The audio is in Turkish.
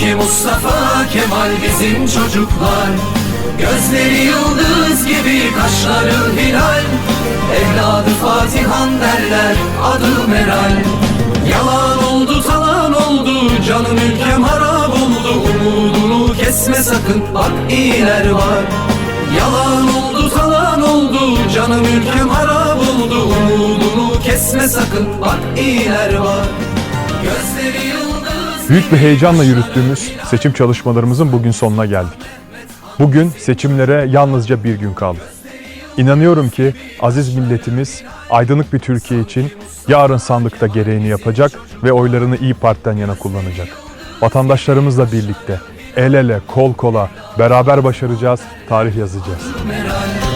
ki Mustafa Kemal bizim çocuklar. Gözleri yıldız gibi kaşları hilal. Evladı Fatihan derler adı Meral. Yalan oldu talan oldu canım ülkem harap oldu. Umudunu kesme sakın bak iyiler var. Yalan oldu talan oldu canım ülkem harap oldu. Umudunu kesme sakın bak iyiler var Büyük bir heyecanla yürüttüğümüz seçim çalışmalarımızın bugün sonuna geldik. Bugün seçimlere yalnızca bir gün kaldı. İnanıyorum ki aziz milletimiz aydınlık bir Türkiye için yarın sandıkta gereğini yapacak ve oylarını İyi Parti'den yana kullanacak. Vatandaşlarımızla birlikte el ele, kol kola beraber başaracağız, tarih yazacağız. Meral